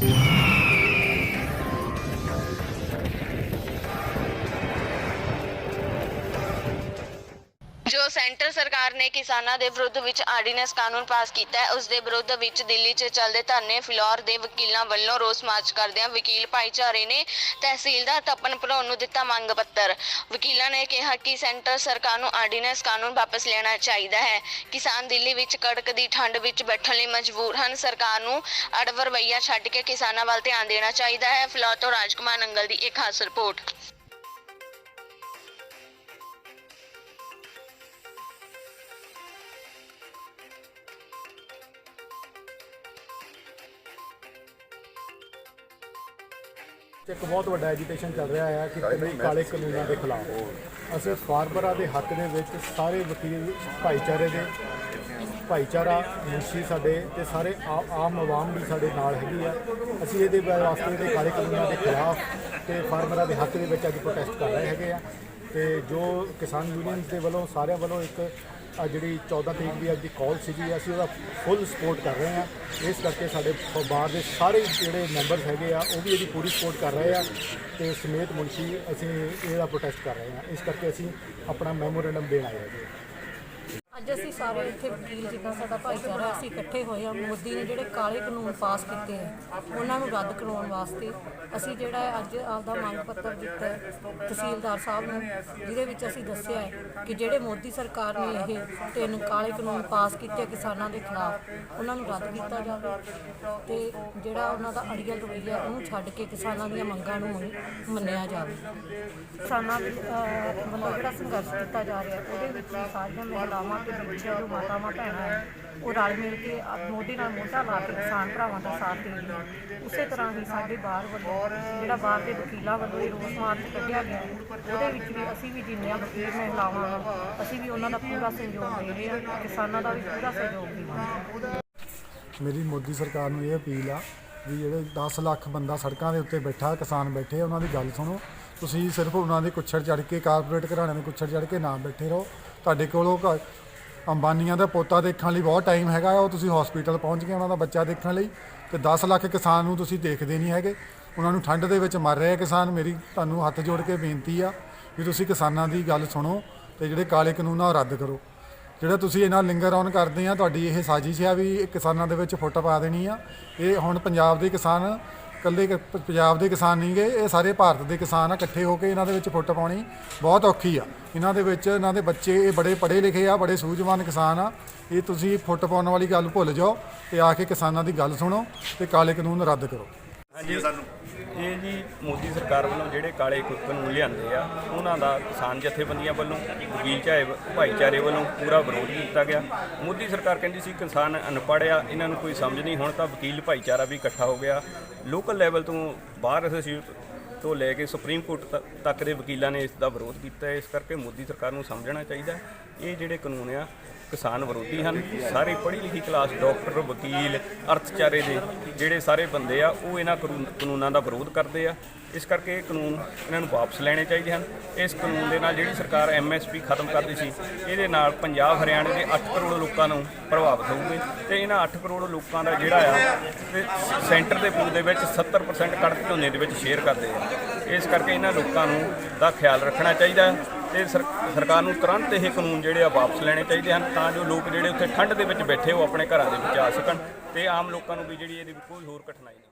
Thank. ਜੋ centre ਸਰਕਾਰ ਨੇ ਕਿਸਾਨਾਂ ਦੇ ਵਿਰੁੱਧ ਵਿੱਚ ਆਰਡੀਨੈਂਸ ਕਾਨੂੰਨ ਪਾਸ ਕੀਤਾ ਹੈ, ਉਸ ਦੇ ਵਿਰੁੱਧ ਵਿੱਚ ਦਿੱਲੀ 'ਚ ਚੱਲਦੇ ਧਰਨੇ ਫਿਲੌਰ ਦੇ ਵਕੀਲਾਂ ਵੱਲੋਂ ਰੋਸ ਮਾਰਚ ਕਰਦਿਆਂ ਵਕੀਲ ਭਾਈਚਾਰੇ ਨੇ ਤਹਿਸੀਲਦਾਰ ਤਪਨ ਭਰੋਣ ਨੂੰ ਦਿੱਤਾ ਮੰਗ ਪੱਤਰ। ਵਕੀਲਾਂ ਨੇ ਕਿਹਾ ਕਿ ਸੈਂਟਰ ਸਰਕਾਰ ਨੂੰ ਆਰਡੀਨੈਂਸ ਕਾਨੂੰਨ ਵਾਪਸ ਲੈਣਾ ਚਾਹੀਦਾ ਹੈ। ਕਿਸਾਨ ਦਿੱਲੀ ਵਿੱਚ ਕੜਕ ਦੀ ਠੰਡ ਵਿੱਚ ਬੈਠਣ ਲਈ ਮਜਬੂਰ ਹਨ। ਸਰਕਾਰ ਨੂੰ ਅੜਵਰ ਰਵੱਈਆ ਛੱਡ ਕੇ ਕਿਸਾਨਾਂ ਵੱਲ ਧਿਆਨ ਦੇਣਾ ਚਾਹੀਦਾ ਹੈ। ਫਿਲੌਰ ਤੋਂ ਰਾਜਕੁਮਾਰ ਨੰਗਲ ਦੀ ਇੱਕ ਖਾਸ ਰਿਪੋਰਟ। ਇੱਕ ਬਹੁਤ ਵੱਡਾ ਐਜੀਟੇਸ਼ਨ ਚੱਲ ਰਿਹਾ ਹੈ ਕਿ ਕਾਨੂੰਨ ਕਾਲੇ ਕਾਨੂੰਨਾਂ ਦੇ ਖਿਲਾਫ। ਅਸੀਂ ਫਾਰਮਰਾਂ ਦੇ ਹੱਕ ਦੇ ਵਿੱਚ ਸਾਰੇ ਵਕੀਲ, ਭਾਈਚਾਰੇ ਦੇ, ਭਾਈਚਾਰਾ, ਮੁਨਸ਼ੀ ਸਾਡੇ ਤੇ ਸਾਰੇ ਆ- ਆਮ ਆਵਾਮ ਵੀ ਸਾਡੇ ਨਾਲ ਹੈਗੀ ਆ। ਅਸੀਂ ਇਹਦੇ ਵਾਸਤੇ ਦੇ ਕਾਲੇ ਕਾਨੂੰਨਾਂ ਦੇ ਖਿਲਾਫ ਤੇ ਫਾਰਮਰਾਂ ਦੇ ਹੱਕ ਦੇ ਵਿੱਚ ਅੱਜ ਪ੍ਰੋਟੈਸਟ ਕਰ ਰਹੇ ਹੈਗੇ ਆ। ਤੇ ਜੋ ਕਿਸਾਨ ਯੂਨੀਅਨਸ ਦੇ ਵੱਲੋਂ ਸਾਰਿਆਂ ਵੱਲੋਂ ਇੱਕ ਆ ਜਿਹੜੀ 14 ਤਰੀਕ ਦੀ ਅੱਜ ਦੀ ਕਾਲ ਸੀਗੀ, ਅਸੀਂ ਉਹਦਾ ਫੁੱਲ ਸਪੋਰਟ ਕਰ ਰਹੇ ਹਾਂ। ਇਸ ਕਰਕੇ ਸਾਡੇ ਬਾਰ ਦੇ ਸਾਰੇ ਜਿਹੜੇ ਮੈਂਬਰਸ ਹੈਗੇ ਆ, ਉਹ ਵੀ ਇਹਦੀ ਪੂਰੀ ਸਪੋਰਟ ਕਰ ਰਹੇ ਆ ਤੇ ਸਮੇਤ ਮੁਨਸ਼ੀ ਅਸੀਂ ਇਹਦਾ ਪ੍ਰੋਟੈਸਟ ਕਰ ਰਹੇ ਹਾਂ। ਇਸ ਕਰਕੇ ਅਸੀਂ ਆਪਣਾ ਮੈਮੋਰੈਂਡਮ ਦੇਣ ਆਏ ਹੈਗੇ। ਅੱਜ ਅਸੀਂ ਸਾਰੇ ਇੱਥੇ ਵਕੀਲ ਜਿੱਦਾਂ ਸਾਡਾ ਭਾਈਚਾਰਾ, ਅਸੀਂ ਇਕੱਠੇ ਹੋਏ ਆ ਮੋਦੀ ਨੇ ਜਿਹੜੇ ਕਾਲੇ ਕਾਨੂੰਨ ਪਾਸ ਕੀਤੇ ਆ, ਉਹਨਾਂ ਨੂੰ ਰੱਦ ਕਰਾਉਣ ਵਾਸਤੇ ਅਸੀਂ ਜਿਹੜਾ ਹੈ ਅੱਜ ਆਪਦਾ ਮੰਗ ਪੱਤਰ ਦਿੱਤਾ ਹੈ ਤਹਿਸੀਲਦਾਰ ਸਾਹਿਬ ਨੂੰ, ਜਿਹਦੇ ਵਿੱਚ ਅਸੀਂ ਦੱਸਿਆ ਹੈ ਕਿ ਜਿਹੜੇ ਮੋਦੀ ਸਰਕਾਰ ਨੇ ਇਹ ਤਿੰਨ ਕਾਲੇ ਕਾਨੂੰਨ ਪਾਸ ਕੀਤੇ ਕਿਸਾਨਾਂ ਦੇ ਖਿਲਾਫ, ਉਹਨਾਂ ਨੂੰ ਰੱਦ ਕੀਤਾ ਜਾਵੇ ਤੇ ਜਿਹੜਾ ਉਹਨਾਂ ਦਾ ਅੜੀਅਲ ਰਵੱਈਆ ਉਹਨੂੰ ਛੱਡ ਕੇ ਕਿਸਾਨਾਂ ਦੀਆਂ ਮੰਗਾਂ ਨੂੰ ਮੰਨਿਆ ਜਾਵੇ। ਕਿਸਾਨਾਂ ਦੇ ਵੱਲੋਂ ਜਿਹੜਾ ਸੰਘਰਸ਼ ਕੀਤਾ ਜਾ ਰਿਹਾ, ਉਹਦੇ ਵਿੱਚ ਸਾਰੀਆਂ ਮਹਿਲਾਵਾਂ ਤੇ ਬੱਚੀਆਂ ਜੋ ਮਾਤਾਵਾਂ ਭੈਣਾਂ ਹੈ, ਉਹ ਰਲ ਮਿਲ ਕੇ ਮੋਢੇ ਨਾਲ ਮੋਢਾ ਲਾ ਕੇ ਕਿਸਾਨ ਭਰਾਵਾਂ ਦਾ ਸਾਥ ਦੇ ਉਸੇ ਤਰ੍ਹਾਂ ਹੀ ਸਾਡੇ ਬਾਹਰ ਵੱਲੋਂ ਜਿਹੜਾ ਬਾਹਰ ਦੇ ਵਕੀਲਾਂ ਵੱਲੋਂ ਇਹ ਰੋਸ ਮਾਰਚ ਕੱਢਿਆ ਗਿਆ, ਉਹਦੇ ਵਿੱਚ ਵੀ ਅਸੀਂ ਵੀ ਜਿੰਨੀਆਂ ਵਕੀਲ ਮਹਿਲਾਵਾਂ ਅਸੀਂ ਵੀ ਉਹਨਾਂ ਦਾ ਪੂਰਾ ਸਹਿਯੋਗ ਦੇ ਰਹੇ ਹਾਂ, ਕਿਸਾਨਾਂ ਦਾ ਵੀ ਪੂਰਾ ਸਹਿਯੋਗ ਦੇ ਰਹੇ ਮੇਰੀ ਮੋਦੀ ਸਰਕਾਰ ਨੂੰ ਇਹ ਅਪੀਲ ਆ ਵੀ ਜਿਹੜੇ 10 ਲੱਖ ਬੰਦਾ ਸੜਕਾਂ ਦੇ ਉੱਤੇ ਬੈਠਾ, ਕਿਸਾਨ ਬੈਠੇ ਉਹਨਾਂ ਦੀ ਗੱਲ ਸੁਣੋ। ਤੁਸੀਂ ਸਿਰਫ ਉਹਨਾਂ ਦੇ ਕੁੱਛੜ ਚੜ ਕੇ, ਕਾਰਪੋਰੇਟ ਘਰਾਣਿਆਂ ਦੇ ਕੁੱਛੜ ਚੜ ਕੇ ਨਾ ਬੈਠੇ ਰਹੋ। ਤੁਹਾਡੇ ਕੋਲੋਂ ਅੰਬਾਨੀਆਂ ਦਾ ਪੋਤਾ ਦੇਖਣ ਲਈ ਬਹੁਤ ਟਾਈਮ ਹੈਗਾ ਉਹ ਤੁਸੀਂ ਹਸਪੀਟਲ ਪਹੁੰਚ ਗਏ ਉਹਨਾਂ ਦਾ ਬੱਚਾ ਦੇਖਣ ਲਈ ਤੇ 10 ਲੱਖ ਕਿਸਾਨ ਨੂੰ ਤੁਸੀਂ ਦੇਖਦੇ ਨਹੀਂ ਹੈਗੇ। ਉਹਨਾਂ ਨੂੰ ਠੰਡ ਦੇ ਵਿੱਚ ਮਰ ਰਹੇ ਕਿਸਾਨ। ਮੇਰੀ ਤੁਹਾਨੂੰ ਹੱਥ ਜੋੜ ਕੇ ਬੇਨਤੀ ਆ ਵੀ ਤੁਸੀਂ ਕਿਸਾਨਾਂ ਦੀ ਗੱਲ ਸੁਣੋ ਤੇ ਜਿਹੜੇ ਕਾਲੇ ਕਾਨੂੰਨ ਆ ਉਹ ਰੱਦ ਕਰੋ। ਜਿਹੜਾ ਤੁਸੀਂ ਇਹਨਾਂ ਲਿੰਗਰ ਔਨ ਕਰਦੇ ਆ, ਤੁਹਾਡੀ ਇਹ ਸਾਜ਼ਿਸ਼ ਆ ਵੀ ਕਿਸਾਨਾਂ ਦੇ ਵਿੱਚ ਫੁੱਟ ਪਾ ਦੇਣੀ ਆ। ਇਹ ਹੁਣ ਪੰਜਾਬ ਦੇ ਕਿਸਾਨ ਇਕੱਲੇ ਪੰਜਾਬ ਦੇ ਕਿਸਾਨ ਨਹੀਂ ਗੇ ਇਹ ਸਾਰੇ ਭਾਰਤ ਦੇ ਕਿਸਾਨ ਆ, ਇਕੱਠੇ ਹੋ ਕੇ ਇਹਨਾਂ ਦੇ ਵਿੱਚ ਫੁੱਟ ਪਾਉਣੀ ਬਹੁਤ ਔਖੀ ਆ। ਇਹਨਾਂ ਦੇ ਵਿੱਚ, ਇਹਨਾਂ ਦੇ ਬੱਚੇ, ਇਹ ਬੜੇ ਪੜ੍ਹੇ ਲਿਖੇ ਆ, ਬੜੇ ਸੂਝਵਾਨ ਕਿਸਾਨ ਆ। ਇਹ ਤੁਸੀਂ ਫੁੱਟ ਪਾਉਣ ਵਾਲੀ ਗੱਲ ਭੁੱਲ ਜਾਓ ਤੇ ਆ ਕੇ ਕਿਸਾਨਾਂ ਦੀ ਗੱਲ ਸੁਣੋ ਤੇ ਕਾਲੇ ਕਾਨੂੰਨ ਰੱਦ ਕਰੋ। ਹਾਂਜੀ ਸਾਨੂੰ। ਇਹ ਜੀ ਮੋਦੀ ਸਰਕਾਰ ਵੱਲੋਂ ਜਿਹੜੇ ਕਾਲੇ ਕੁ- ਕਾਨੂੰਨ ਲਿਆਂਦੇ ਆ, ਉਹਨਾਂ ਦਾ ਕਿਸਾਨ ਜਥੇਬੰਦੀਆਂ ਵੱਲੋਂ, ਵਕੀਲ ਚਾਹੇ ਭਾਈਚਾਰੇ ਵੱਲੋਂ ਪੂਰਾ ਵਿਰੋਧ ਕੀਤਾ ਗਿਆ। ਮੋਦੀ ਸਰਕਾਰ ਕਹਿੰਦੀ ਸੀ, ਕਿਸਾਨ ਅਨਪੜ੍ਹ ਆ, ਇਹਨਾਂ ਨੂੰ ਕੋਈ ਸਮਝ ਨਹੀਂ, ਹੁਣ ਤਾਂ ਵਕੀਲ ਭਾਈਚਾਰਾ ਵੀ ਇਕੱਠਾ ਹੋ ਗਿਆ। ਲੋਕਲ ਲੈਵਲ ਤੋਂ ਬਾਹਰ ਅਸੀਂ ਤੋਂ ਲੈ ਕੇ ਸੁਪਰੀਮ ਕੋਰਟ ਤ- ਤੱਕ ਦੇ ਵਕੀਲਾਂ ਨੇ ਇਸ ਦਾ ਵਿਰੋਧ ਕੀਤਾ। ਇਸ ਕਰਕੇ ਮੋਦੀ ਸਰਕਾਰ ਨੂੰ ਸਮਝਣਾ ਚਾਹੀਦਾ। ਇਹ ਜਿਹੜੇ ਕਾਨੂੰਨ ਆ ਕਿਸਾਨ ਵਿਰੋਧੀ ਹਨ। ਸਾਰੇ ਪੜ੍ਹੀ ਲਿਖੀ ਕਲਾਸ ਡਾਕਟਰ, ਵਕੀਲ, ਅਰਥਚਾਰੇ ਦੇ ਜਿਹੜੇ ਸਾਰੇ ਬੰਦੇ ਆ, ਉਹ ਇਹਨਾਂ ਕਾਨੂੰਨ- ਕਾਨੂੰਨਾਂ ਦਾ ਵਿਰੋਧ ਕਰਦੇ ਆ। ਇਸ ਕਰਕੇ ਇਹ ਕਾਨੂੰਨ ਇਹਨਾਂ ਨੂੰ ਵਾਪਸ ਲੈਣੇ ਚਾਹੀਦੇ ਹਨ। ਇਸ ਕਾਨੂੰਨ ਦੇ ਨਾਲ ਜਿਹੜੀ ਸਰਕਾਰ ਐਮਐਸਪੀ ਖਤਮ ਕਰਦੀ ਸੀ, ਇਹਦੇ ਨਾਲ ਪੰਜਾਬ, ਹਰਿਆਣਾ ਦੇ 8 ਕਰੋੜ ਲੋਕਾਂ ਨੂੰ ਪ੍ਰਭਾਵਿਤ ਹੋਊਗੇ ਤੇ ਇਹਨਾਂ 8 ਕਰੋੜ ਲੋਕਾਂ ਦਾ ਜਿਹੜਾ ਆ, ਤੇ ਸੈਂਟਰ ਦੇ ਪੂਲ ਦੇ ਵਿੱਚ 70% ਕਣਕ ਝੋਨੇ ਦੇ ਵਿੱਚ ਸ਼ੇਅਰ ਕਰਦੇ ਆ। ਇਸ ਕਰਕੇ ਇਹਨਾਂ ਲੋਕਾਂ ਨੂੰ ਦਾ ਖਿਆਲ ਰੱਖਣਾ ਚਾਹੀਦਾ ਹੈ। ਤੇ ਸਰਕਾਰ ਨੂੰ ਤੁਰੰਤ ਇਹ ਕਾਨੂੰਨ ਜਿਹੜੇ ਆ ਵਾਪਸ ਲੈਣੇ ਚਾਹੀਦੇ ਹਨ ਤਾਂ ਜੋ ਲੋਕ ਜਿਹੜੇ ਉੱਥੇ ਠੰਡ ਦੇ ਵਿੱਚ ਬੈਠੇ ਉਹ ਆਪਣੇ ਘਰਾਂ ਦੇ ਵਿੱਚ ਆ ਸਕਣ ਤੇ ਆਮ ਲੋਕਾਂ ਨੂੰ ਵੀ ਜਿਹੜੀ ਇਹਦੀ ਕੋਈ ਹੋਰ ਕਠਿਨਾਈ ਨਹੀਂ।